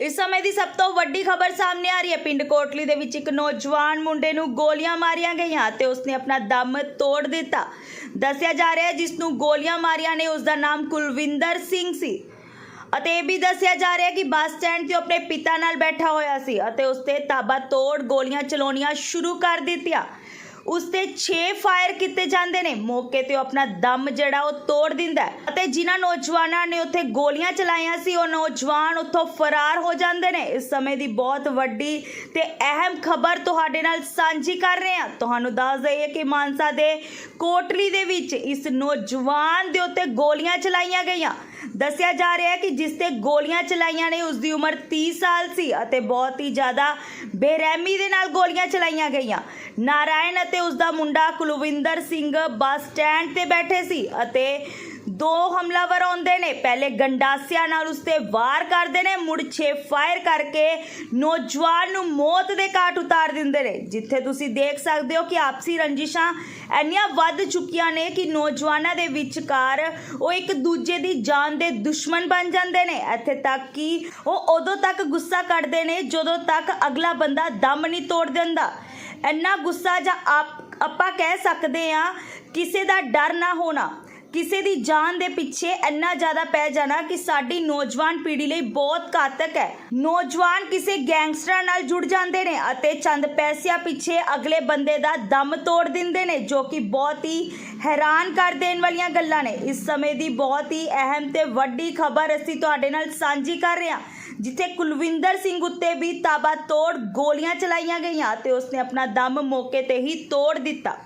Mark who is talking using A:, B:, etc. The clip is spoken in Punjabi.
A: ਇਸ ਸਮੇਂ ਦੀ ਸਭ ਤੋਂ ਵੱਡੀ ਖਬਰ ਸਾਹਮਣੇ ਆ ਰਹੀ ਹੈ। ਪਿੰਡ ਕੋਟਲੀ ਦੇ ਵਿੱਚ ਇੱਕ ਨੌਜਵਾਨ ਮੁੰਡੇ ਨੂੰ ਗੋਲੀਆਂ ਮਾਰੀਆਂ ਗਈਆਂ ਤੇ ਉਸਨੇ ਆਪਣਾ ਦਮ ਤੋੜ ਦਿੱਤਾ। ਦੱਸਿਆ ਜਾ ਰਿਹਾ ਹੈ, ਜਿਸ ਨੂੰ ਗੋਲੀਆਂ ਮਾਰੀਆਂ ਨੇ ਉਸ ਦਾ ਨਾਮ ਕੁਲਵਿੰਦਰ ਸਿੰਘ ਸੀ। ਅਤੇ ਇਹ ਵੀ ਦੱਸਿਆ ਜਾ ਰਿਹਾ ਕਿ ਬੱਸ ਸਟੈਂਡ ਤੇ ਆਪਣੇ ਪਿਤਾ ਨਾਲ ਬੈਠਾ ਹੋਇਆ ਸੀ ਅਤੇ ਉਸ ਤੇ ਤਾਬਾ ਤੋੜ ਗੋਲੀਆਂ ਚਲਾਉਣੀਆਂ ਸ਼ੁਰੂ ਕਰ ਦਿੱਤੀਆਂ। ਉਸ ਤੇ 6 ਫਾਇਰ ਕੀਤੇ ਜਾਂਦੇ ਨੇ। ਮੌਕੇ ਤੇ ਉਹ ਆਪਣਾ ਦਮ ਜਿਹੜਾ ਉਹ ਤੋੜ ਦਿੰਦਾ ਅਤੇ ਜਿਨ੍ਹਾਂ ਨੌਜਵਾਨਾਂ ਨੇ ਉੱਥੇ ਗੋਲੀਆਂ ਚਲਾਈਆਂ ਸੀ, ਉਹ ਨੌਜਵਾਨ ਉੱਥੋਂ ਫਰਾਰ ਹੋ ਜਾਂਦੇ ਨੇ। ਇਸ ਸਮੇਂ ਦੀ ਬਹੁਤ ਵੱਡੀ ਤੇ ਅਹਿਮ ਖਬਰ ਤੁਹਾਡੇ ਨਾਲ ਸਾਂਝੀ ਕਰ ਰਹੇ ਹਾਂ। ਤੁਹਾਨੂੰ ਦੱਸ ਦਈਏ ਕਿ ਮਾਨਸਾ ਦੇ ਕੋਟਲੀ ਦੇ ਵਿੱਚ ਇਸ ਨੌਜਵਾਨ ਦੇ ਉੱਤੇ ਗੋਲੀਆਂ ਚਲਾਈਆਂ ਗਈਆਂ। ਦੱਸਿਆ ਜਾ ਰਿਹਾ ਹੈ ਕਿ ਜਿਸ ਤੇ ਗੋਲੀਆਂ ਚਲਾਈਆਂ ਨੇ ਉਸ ਦੀ ਉਮਰ 30 ਸਾਲ ਸੀ ਅਤੇ ਬਹੁਤ ਹੀ ਜ਼ਿਆਦਾ ਬੇਰਹਿਮੀ ਦੇ ਨਾਲ ਗੋਲੀਆਂ ਚਲਾਈਆਂ ਗਈਆਂ। ਨਾਰਾਇਣ ਅਤੇ ਉਸ ਦਾ ਮੁੰਡਾ ਕੁਲਵਿੰਦਰ ਸਿੰਘ ਬੱਸ ਸਟੈਂਡ ਤੇ ਬੈਠੇ ਸੀ ਅਤੇ ਦੋ ਹਮਲਾਵਰ ਆਉਂਦੇ ਨੇ। ਪਹਿਲੇ ਗੰਡਾਸਿਆਂ ਨਾਲ ਉਸ ਤੇ ਵਾਰ ਕਰਦੇ ਨੇ, ਮੁੜ 6 ਫਾਇਰ ਕਰਕੇ ਨੌਜਵਾਨ ਨੂੰ ਮੌਤ ਦੇ ਘਾਟ ਉਤਾਰ ਜਿੱਥੇ ਤੁਸੀਂ ਦੇਖ ਸਕਦੇ ਹੋ ਕਿ ਆਪਸੀ ਰੰਜਿਸ਼ਾਂ ਇੰਨੀਆਂ ਵੱਧ ਚੁੱਕੀਆਂ ਨੇ ਕਿ ਨੌਜਵਾਨਾਂ ਦੇ ਵਿਚਕਾਰ ਉਹ ਇੱਕ ਦੂਜੇ ਦੀ ਜਾਨ ਦੇ ਦੁਸ਼ਮਣ ਬਣ ਜਾਂਦੇ ਨੇ। ਇੱਥੇ ਤੱਕ ਕਿ ਉਹ ਉਦੋਂ ਤੱਕ ਗੁੱਸਾ ਕੱਢਦੇ ਨੇ ਜਦੋਂ ਤੱਕ ਅਗਲਾ ਬੰਦਾ ਦਮ ਨਹੀਂ ਤੋੜ ਦਿੰਦਾ। ਇੰਨਾ ਗੁੱਸਾ ਜਾਂ ਆਪ, ਆਪਾਂ ਕਹਿ ਸਕਦੇ ਆ ਕਿਸੇ ਦਾ ਡਰ ਨਾ ਹੋਣਾ। ਕਿਸੇ ਦੀ ਜਾਨ ਦੇ ਪਿੱਛੇ ਇੰਨਾ ਜ਼ਿਆਦਾ ਪੈ ਜਾਣਾ ਕਿ ਸਾਡੀ ਨੌਜਵਾਨ ਪੀੜ੍ਹੀ ਲਈ ਬਹੁਤ ਘਾਤਕ ਹੈ। ਨੌਜਵਾਨ ਕਿਸੇ ਗੈਂਗਸਟਰਾਂ ਨਾਲ ਜੁੜ ਜਾਂਦੇ ਨੇ ਅਤੇ ਚੰਦ ਪੈਸਿਆਂ ਪਿੱਛੇ ਅਗਲੇ ਬੰਦੇ ਦਾ ਦਮ ਤੋੜ ਦਿੰਦੇ ਨੇ, ਜੋ ਕਿ ਬਹੁਤ ਹੀ ਹੈਰਾਨ ਕਰ ਦੇਣ ਵਾਲੀਆਂ ਗੱਲਾਂ ਨੇ। ਇਸ ਸਮੇਂ ਦੀ ਬਹੁਤ ਹੀ ਅਹਿਮ ਤੇ ਵੱਡੀ ਖਬਰ ਅਸੀਂ ਤੁਹਾਡੇ ਨਾਲ ਸਾਂਝੀ ਕਰ ਰਹੇ ਹਾਂ, ਜਿੱਥੇ ਕੁਲਵਿੰਦਰ ਸਿੰਘ ਉੱਤੇ ਵੀ ਤਾਬਾ ਤੋੜ ਗੋਲੀਆਂ ਚਲਾਈਆਂ ਗਈਆਂ ਤੇ ਉਸਨੇ ਆਪਣਾ ਦਮ ਮੌਕੇ ਤੇ ਹੀ ਤੋੜ ਦਿੱਤਾ।